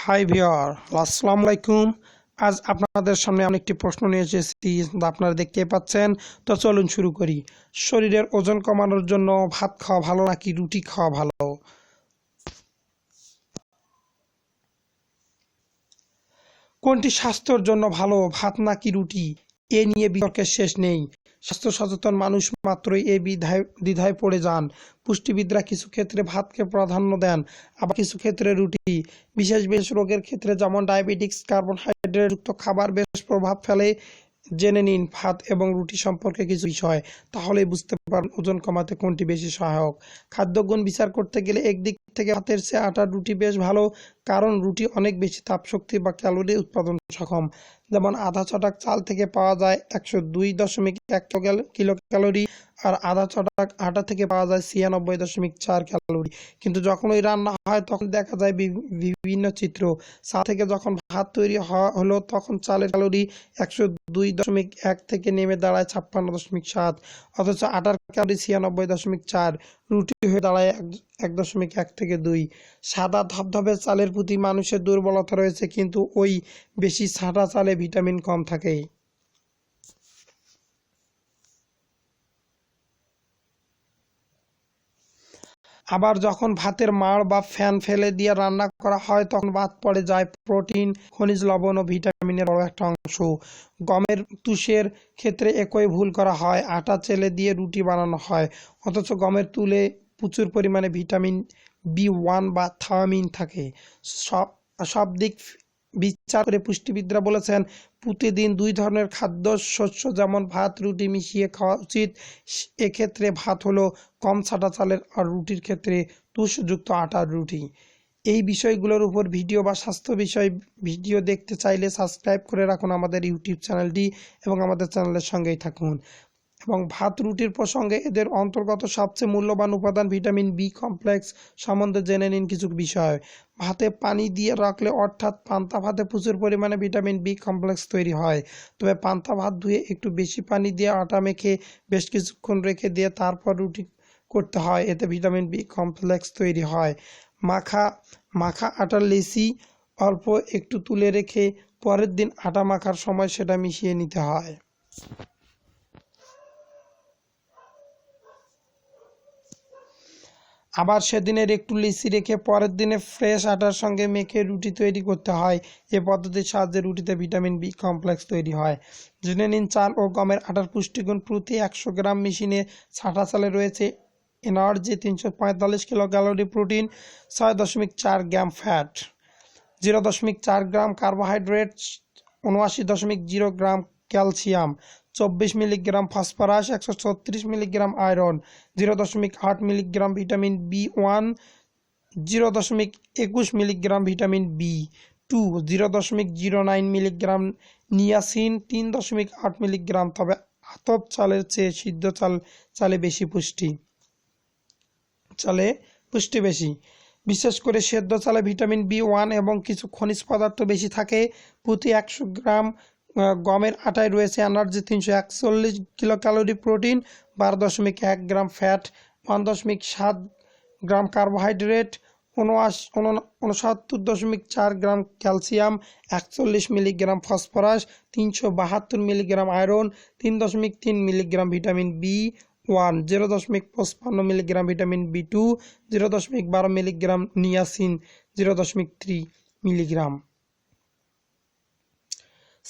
High viewer আসসালামু আলাইকুম। আজ আপনাদের সামনে আমি একটি প্রশ্ন নিয়ে এসেছি আপনারা দেখতে পাচ্ছেন। তো চলুন শুরু করি। শরীরের ওজন কমানোর জন্য ভাত খাওয়া ভালো নাকি রুটি খাওয়া ভালো? কোনটি স্বাস্থ্যের জন্য ভালো, ভাত নাকি রুটি? এ নিয়ে বিতর্কের শেষ নেই। স্বাস্থ্য সচেতন মানুষ মাত্রই এ বিধায় দ্বিধায় পড়ে যান। পুষ্টিবিদরা কিছু ক্ষেত্রে ভাতকে প্রাধান্য দেন, আবার কিছু ক্ষেত্রে রুটি। বিশেষ বিশেষ রোগের ক্ষেত্রে যেমন ডায়াবেটিক্স, কার্বোহাইড্রেটযুক্ত খাবার বেশ প্রভাব ফেলে। জেনে নিন, ভাত এবং রুটি সম্পর্কে কিছু বিষয়, তাহলেই বুঝতে পারেন ওজন কমাতে কোনটি বেশি সহায়ক। খাদ্যগুণ বিচার করতে গেলে একদিক থেকে ভাতের চেয়ে আটার রুটি বেশ ভালো, কারণ রুটি অনেক বেশি তাপশক্তি বা ক্যালোরি উৎপাদন সক্ষম। যেমন আধা ছটাক চাল থেকে পাওয়া যায় একশো দুই দশমিক এক কিলো ক্যালোরি আর আধা ছটাক আটা থেকে পাওয়া যায় ছিয়ানব্বই দশমিক চার ক্যালোরি। কিন্তু যখন ওই রান্না হয়, তখন দেখা যায় বিভি- বিভিন্ন চিত্র। চা থেকে যখন ভাত তৈরি হলো, তখন চালের ক্যালোরি একশো দুই দশমিক এক থেকে নেমে দাঁড়ায় ছাপ্পান্ন দশমিক সাত। অথচ আটার ক্যালোরি ছিয়ানব্বই দশমিক চার, রুটি হয়ে দাঁড়ায় এক- এক দশমিক এক থেকে দুই। সাদা ধবধবে চালের প্রতি মানুষের দুর্বলতা রয়েছে, কিন্তু ওই বেশি সাদা চালে ভিটামিন কম থাকে আবার যখন ভাতের মাড় বা ফ্যান ফেলে দিয়ে রান্না করা হয়, তখন ভাত পড়ে যায় প্রোটিন, খনিজ লবণ ও ভিটামিনের বড় একটা অংশ। গমের তুষের ক্ষেত্রে একই ভুল করা হয়, আটা চেলে দিয়ে রুটি বানানো হয়, অথচ গমের তুলে প্রচুর পরিমাণে ভিটামিন বি ওয়ান বা থায়ামিন থাকে। সব সব দিক বিচার করে পুষ্টিবিদরা বলেছেন, প্রতিদিন দুই ধরনের খাদ্য শস্য, যেমন ভাত, রুটি মিশিয়ে খাওয়া উচিত। এক্ষেত্রে ভাত হলো কম ছাটা চালের আর রুটির ক্ষেত্রে তুষযুক্ত আটার রুটি। এই বিষয়গুলোর উপর ভিডিও বা স্বাস্থ্য বিষয় ভিডিও দেখতে চাইলে সাবস্ক্রাইব করে রাখুন আমাদের ইউটিউব চ্যানেলটি এবং আমাদের চ্যানেলের সঙ্গেই থাকুন। এবং ভাত রুটির প্রসঙ্গে এদের অন্তর্গত সবচেয়ে মূল্যবান উপাদান ভিটামিন বি কমপ্লেক্স সম্বন্ধে জেনে নিন কিছু বিষয়। ভাতে পানি দিয়ে রাখলে অর্থাৎ পান্তা ভাতে প্রচুর পরিমাণে ভিটামিন বি কমপ্লেক্স তৈরি হয়। তবে পান্তা ভাত ধুয়ে একটু বেশি পানি দিয়ে আটা মেখে বেশ কিছুক্ষণ রেখে দিয়ে তারপর রুটি করতে হয়। এতে ভিটামিন বি কমপ্লেক্স তৈরি হয়। মাখা মাখা আটার লেসি অল্প একটু তুলে রেখে পরের দিন আটা মাখার সময় সেটা মিশিয়ে নিতে হয়। আবার সেদিনের একটু লিচি রেখে পরের দিনে ফ্রেশ আটার সঙ্গে মেখে রুটি তৈরি করতে হয়। এ পদ্ধতির সাহায্যে রুটিতে ভিটামিন বি কমপ্লেক্স তৈরি হয়। জেনে নিন, চাল ও গমের আটার পুষ্টিগুণ প্রতি একশো গ্রাম মেশিনে ছাটা চালে রয়েছে এনার্জি তিনশো পঁয়তাল্লিশ কিলো ক্যালোরি প্রোটিন, ছয় দশমিক চার গ্রাম ফ্যাট, জিরো দশমিক চার গ্রাম কার্বোহাইড্রেট, উনআশি দশমিক জিরো গ্রাম ক্যালসিয়াম চব্বিশ মিলিগ্রাম ফসফরাস, একশো ছত্রিশ মিলিগ্রাম আয়রন, জিরো দশমিক আট milligram vitamin B one, zero দশমিক একুশ milligram vitamin B two, zero দশমিক জিরো নাইন মিলিগ্রাম নিয়াসিন, তিন দশমিক আট মিলিগ্রাম। তবে আতপ চালের চেয়ে সিদ্ধ চাল, চালে বেশি পুষ্টি, চালে পুষ্টি বেশি। বিশেষ করে সেদ্ধ চালে ভিটামিন বি ওয়ান এবং কিছু খনিজ পদার্থ বেশি থাকে। প্রতি একশো গ্রাম গমের আটায় রয়েছে এনার্জি তিনশো একচল্লিশ কিলো ক্যালোরি প্রোটিন, বারো দশমিক এক গ্রাম ফ্যাট ওয়ান দশমিক সাত গ্রাম কার্বোহাইড্রেট, উনআশি উনসত্তর দশমিক চার গ্রাম ক্যালসিয়াম, একচল্লিশ মিলিগ্রাম ফসফরাস, তিনশো বাহাত্তর মিলিগ্রাম আয়রন, তিন দশমিক তিন milligram vitamin B one, zero দশমিক পঁচপান্ন milligram vitamin B two, zero দশমিক বারো মিলিগ্রাম নিয়াসিন, জিরো দশমিক থ্রি মিলিগ্রাম।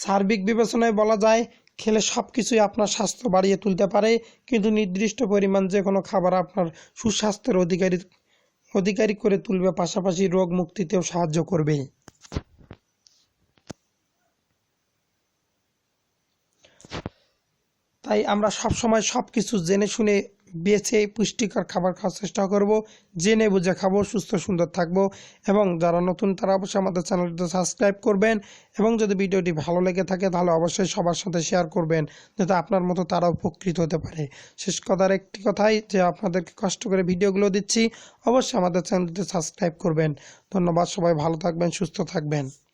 সার্বিক বিবেচনায় বলা যায়, খেলে সব কিছুই আপনার স্বাস্থ্য বাড়িয়ে তুলতে পারে, কিন্তু নির্দিষ্ট পরিমাণ যে কোনো খাবার আপনার সুস্বাস্থ্যের অধিকারী অধিকারী করে তুলবে, পাশাপাশি রোগ মুক্তিতেও সাহায্য করবে। তাই আমরা সব সময় সব কিছু জেনে শুনে বেছে পুষ্টিকর খাবার খাওয়ার চেষ্টা করব, জেনে বুঝে খাব, সুস্থ, সুন্দর থাকব। এবং যারা নতুন, তারা অবশ্যই আমাদের চ্যানেলটি সাবস্ক্রাইব করবেন। এবং যদি ভিডিওটি ভালো লেগে থাকে, তাহলে অবশ্যই সবার সাথে শেয়ার করবেন, যাতে আপনার মতো তারা উপকৃত হতে পারে। শেষ কথার একটি কথাই যে, আপনাদেরকে কষ্ট করে ভিডিওগুলো দিচ্ছি, অবশ্যই আমাদের চ্যানেলটি সাবস্ক্রাইব করবেন। ধন্যবাদ, সবাই ভালো থাকবেন, সুস্থ থাকবেন।